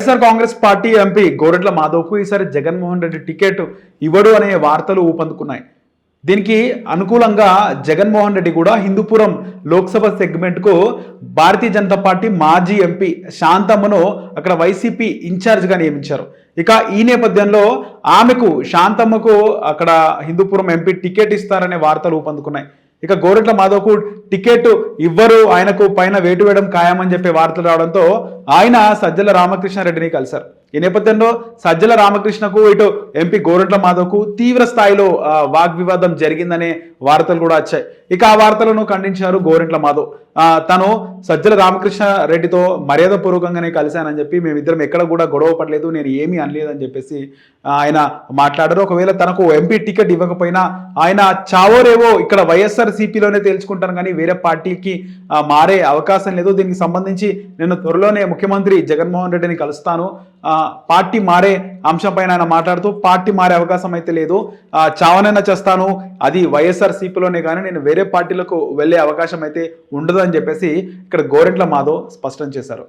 YSR Congress party MP Goretla మాధవ్కు ఈసారి Jaganmohan Reddy ticket ఇవ్వడు అనే వార్తలు ఊపందుకున్నాయి. దీనికి అనుకూలంగా జగన్మోహన్ రెడ్డి కూడా హిందూపురం లోక్సభ సెగ్మెంట్కు భారతీయ జనతా పార్టీ మాజీ ఎంపీ శాంతమ్మను అక్కడ వైసీపీ ఇన్ఛార్జ్గా నియమించారు. ఇక ఈ నేపథ్యంలో ఆమెకు శాంతమ్మకు అక్కడ హిందూపురం ఎంపీ టికెట్ ఇస్తారనే వార్తలు ఊపందుకున్నాయి. ఇక గోరెట్ల మాధవ్కు టికెట్ ఇవ్వరు ఆయనకు పైన వేటు వేయడం ఖాయమని చెప్పే వార్తలు రావడంతో ఆయన సజ్జల రామకృష్ణారెడ్డిని కలిశారు. ఈ నేపథ్యంలో సజ్జల రామకృష్ణకు ఇటు ఎంపీ గోరంట్ల మాధవ్కు తీవ్ర స్థాయిలో వాగ్వివాదం జరిగిందనే వార్తలు కూడా వచ్చాయి. ఇక ఆ వార్తలను ఖండించారు గోరంట్ల మాధవ్. తను సజ్జల రామకృష్ణ రెడ్డితో మర్యాద పూర్వకంగానే కలిశానని చెప్పి మేమిద్దరం ఎక్కడ కూడా గొడవ పడలేదు నేను ఏమీ అనలేదని చెప్పేసి ఆయన మాట్లాడారు. ఒకవేళ తనకు ఎంపీ టికెట్ ఇవ్వకపోయినా ఆయన చావోరేవో ఇక్కడ వైఎస్ఆర్ సిపిలోనే తేల్చుకుంటాను కానీ వేరే పార్టీకి మారే అవకాశం లేదు. దీనికి సంబంధించి నేను త్వరలోనే ముఖ్యమంత్రి జగన్మోహన్ రెడ్డిని కలుస్తాను. పార్టీ మారే అంశంపైన ఆయన మాట్లాడుతూ పార్టీ మారే అవకాశం అయితే లేదు. చావనైనా చేస్తాను. అది వైఎస్ఆర్ సిపిలోనే కానీ నేను వేరే పార్టీలకు వెళ్ళే అవకాశం అయితే ఉండదు అని చెప్పేసి ఇక్కడ గోరెంట్ల మాధవ్ స్పష్టం చేశారు.